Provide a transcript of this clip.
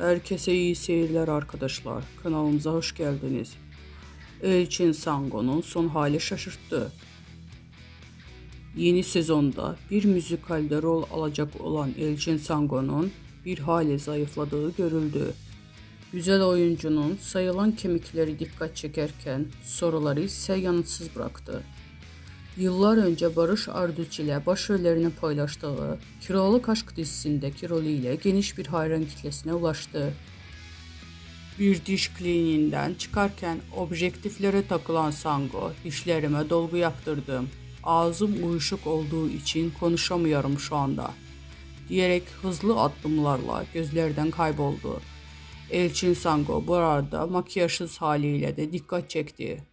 Herkese iyi seyirler arkadaşlar. Kanalımıza hoş geldiniz. Elçin Sango'nun son hali şaşırttı. Yeni sezonda bir müzikalde rol alacak olan Elçin Sango'nun bir hali zayıfladığı görüldü. Güzel oyuncunun sayılan kemikleri dikkat çekerken soruları ise yanıtsız bıraktı. Yıllar önce Barış Arduç ile başrollerini paylaştığı Kiralık Aşk dizisindeki rolüyle geniş bir hayran kitlesine ulaştı. Bir diş kliniğinden çıkarken objektiflere takılan Sango, dişlerime dolgu yaptırdım. Ağzım uyuşuk olduğu için konuşamıyorum şu anda. Diyerek hızlı adımlarla gözlerden kayboldu. Elçin Sango bu arada makyajsız haliyle de dikkat çekti.